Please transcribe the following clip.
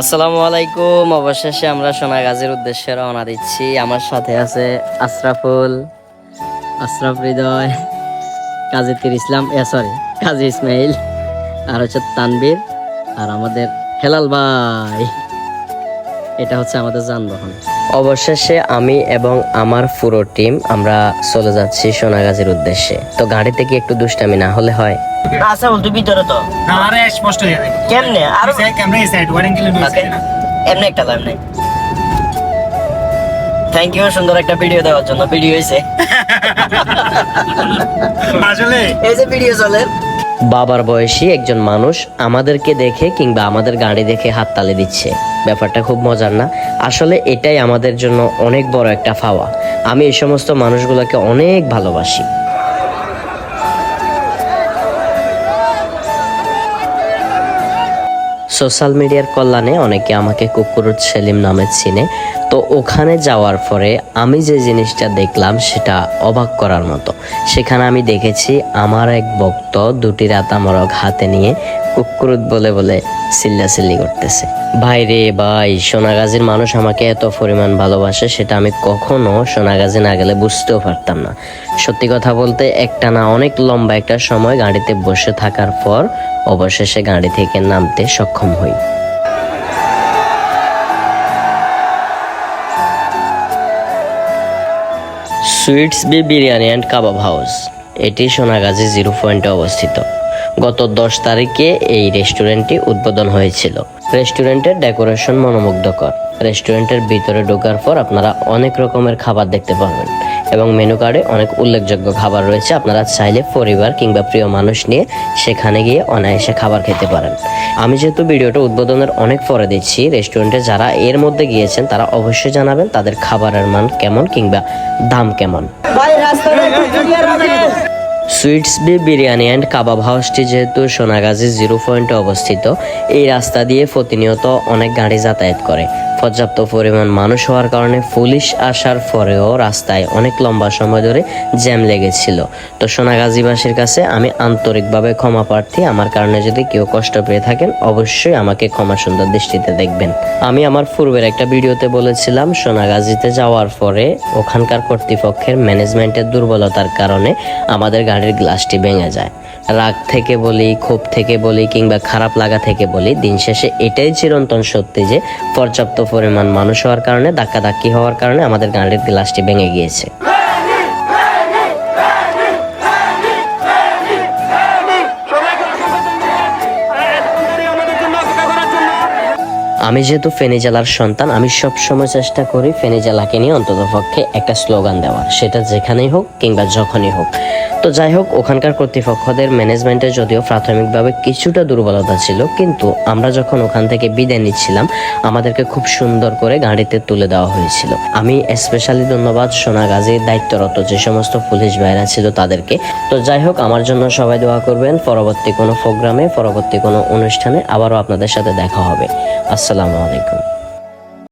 আসসালামু আলাইকুম। অবশেষে আমরা সোনাগাজীর উদ্দেশ্যে রওনা দিচ্ছি। আমার সাথে আছে আশরাফুল, আশরাফ হৃদয় কাজী তির ইসলাম, এ সরি কাজী ইসমাইল, আর হচ্ছে তানবীর আর আমাদের হেলাল ভাই। এটা হচ্ছে আমাদের যানবাহন। অবশেষে আমি এবং আমার পুরো টিম আমরা চলে যাচ্ছি সোনাগাজীর উদ্দেশ্যে। তো গাড়িতে কি একটু দুষ্টামি না হলে হয়? আচ্ছা বলতো ভিতরে তো। না আরে স্পষ্ট হয়ে যাবে। কেমনে? আরও আর ক্যামেরা এই সাইড ওয়ারিং কিলো ওকে এমনি একটা লাইভ নাই। থ্যাংক ইউ সুন্দর একটা ভিডিও দেওয়ার জন্য। ভিডিও হয়েছে আসলে এই যে ভিডিও চলে। বাবার বয়সী একজন মানুষ আমাদেরকে দেখে কিংবা আমাদের গাড়ি দেখে হাত তালে দিচ্ছে। ব্যাপারটা খুব মজার না? আসলে এটাই আমাদের জন্য অনেক বড় একটা ফাওয়া। আমি এই সমস্ত মানুষগুলোকে অনেক ভালোবাসি। সোশ্যাল মিডিয়ার কল্যাণে অনেকে আমাকে কুকুরুট সেলিম নামে চিনে। তো ওখানে যাওয়ার পরে আমি যে জিনিসটা দেখলাম সেটা অবাক করার মতো। সেখানে আমি দেখেছি আমার এক ভক্ত দুটি রাতামরক হাতে নিয়ে কুকুরুত বলে বলে চিল্লাচিল্লি করতেছে। ভাই রে ভাই, সোনাগাজীর মানুষ আমাকে এত পরিমাণ ভালোবাসে সেটা আমি কখনো সোনাগাজী না গেলে বুঝতেও পারতাম না। সত্যি কথা বলতে একটা না অনেক লম্বা একটা সময় গাড়িতে বসে থাকার পর অবশেষে গাড়ি থেকে নামতে সক্ষম হই। Sweets B biryani and kebab house, এটি সোনাগাজী জিরো পয়েন্টে অবস্থিত। গত দশ তারিখে এই রেস্টুরেন্টটি উদ্বোধন হয়েছিল। রেস্টুরেন্টের ডেকোরেশন মনোমুগ্ধকর। রেস্টুরেন্টের ভিতরে ঢোকার পর আপনারা অনেক রকমের খাবার দেখতে পাবেন এবং মেনু কার্ডে অনেক উল্লেখযোগ্য খাবার রয়েছে। আপনারা চাইলে পরিবার কিংবা প্রিয় মানুষ নিয়ে সেখানে গিয়ে অনায়াসে খাবার খেতে পারেন। আমি যেহেতু ভিডিওটা উদ্বোধনের অনেক পরে দিচ্ছি, রেস্টুরেন্টে যারা এর মধ্যে গিয়েছেন তারা অবশ্যই জানাবেন তাদের খাবারের মান কেমন কিংবা দাম কেমন। Sweets B biryani and kebab হাউসটি যেহেতু সোনাগাজী জিরো পয়েন্টে অবস্থিত, এই রাস্তা দিয়ে প্রতিনিয়ত অনেক গাড়ি যাতায়াত করে। পর্যাপ্ত পরিমাণ মানুষ হওয়ার কারণে পুলিশ আসার পরেও রাস্তায় অনেক লম্বা সময় ধরে জ্যাম লেগেছিল। তো সোনাগাজীবাসীর কাছে আমি আন্তরিকভাবে ক্ষমা প্রার্থী। আমার কারণে যদি কেউ কষ্ট পেয়ে থাকেন, অবশ্যই আমাকে ক্ষমা সুন্দর দৃষ্টিতে দেখবেন। আমি আমার পূর্বের একটা ভিডিওতে বলেছিলাম, সোনাগাজীতে যাওয়ার পরে ওখানকার কর্তৃপক্ষের ম্যানেজমেন্টের দুর্বলতার কারণে আমাদের গাড়ির গ্লাসটি ভেঙে যায়। রাগ থেকে বলি, ক্ষোভ থেকে বলি, কিংবা খারাপ লাগা থেকে বলি, দিন শেষে এটাই চিরন্তন সত্যি যে, পর্যাপ্ত পরিমাণ মানুষ হওয়ার কারণে, ধাক্কাধাক্কি হওয়ার কারণে আমাদের গানের গ্লাসটি ভেঙে গিয়েছে। আমি যেহেতু ফেনী জেলার সন্তান, আমি সব সময় চেষ্টা করি ফেনী জেলাকে নিয়ে অন্তত পক্ষে একটা স্লোগান দেওয়ার। সেটা যেখানেই হোক কিংবা যখনই হোক। তো যাই হোক, ওখানকার কর্তৃপক্ষদের ম্যানেজমেন্টে যদিও প্রাথমিকভাবে কিছুটা দুর্বলতা ছিল, কিন্তু আমরা যখন ওখান থেকে বিদায় নিচ্ছিলাম, আমাদেরকে খুব সুন্দর করে গাড়িতে তুলে দেওয়া হয়েছিল। আমি স্পেশালি ধন্যবাদ সোনাগাজীর দায়িত্বরত যে সমস্ত পুলিশ ভাইরা ছিল তাদেরকে। তো যাই হোক, আমার জন্য সবাই দোয়া করবেন। পরবর্তী কোনো প্রোগ্রামে পরবর্তী কোনো অনুষ্ঠানে আবারও আপনাদের সাথে দেখা হবে। আসসালামু আলাইকুম